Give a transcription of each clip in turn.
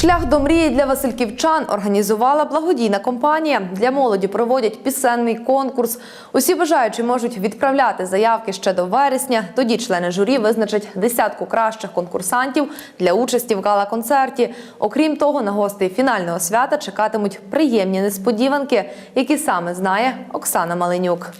Шлях до мрії для васильківчан організувала благодійна компанія. Для молоді проводять пісенний конкурс. Усі бажаючі можуть відправляти заявки ще до вересня. Тоді члени журі визначать десятку кращих конкурсантів для участі в гала-концерті. Окрім того, на гостей фінального свята чекатимуть приємні несподіванки, які саме знає Оксана Маленюк.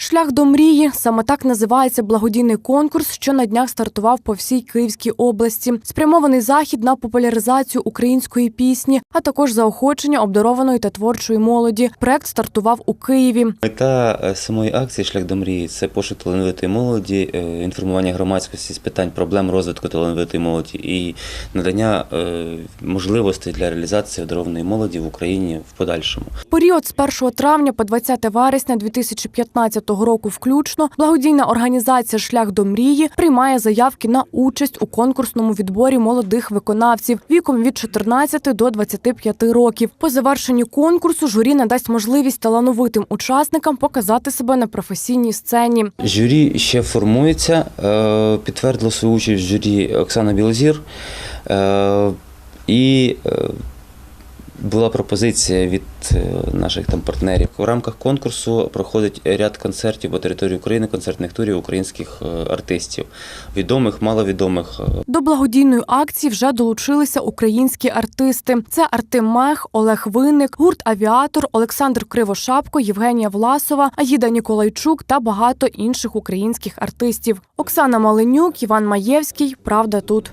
Шлях до мрії саме так називається благодійний конкурс, що на днях стартував по всій Київській області. Спрямований захід на популяризацію української пісні, а також заохочення обдарованої та творчої молоді. Проект стартував у Києві. Мета е, самої акції Шлях до мрії це пошук талановитої молоді, е, інформування громадськості з питань проблем розвитку талановитої молоді і надання е, можливостей для реалізації обдарованої молоді в Україні в подальшому. Період з 1 травня по 20 вересня 2015 року включно благодійна організація Шлях до мрії приймає заявки на участь у конкурсному відборі молодих виконавців віком від 14 до 25 років. По завершенні конкурсу журі надасть можливість талановитим учасникам показати себе на професійній сцені. Журі ще формується. е, Підтвердила свою участь в журі Оксана Білозір. Е, І е, була пропозиція від е, наших там партнерів. В рамках конкурсу проходить ряд концертів по території України, концертних турів українських е, артистів, відомих, маловідомих. е, До благодійної акції вже долучилися українські артисти. Це Артем Мех, Олег Винник, гурт Авіатор, Олександр Кривошапко, Євгенія Власова, Аїда Ніколайчук та багато інших українських артистів. Оксана Маленюк, Іван Маєвський. Правда тут.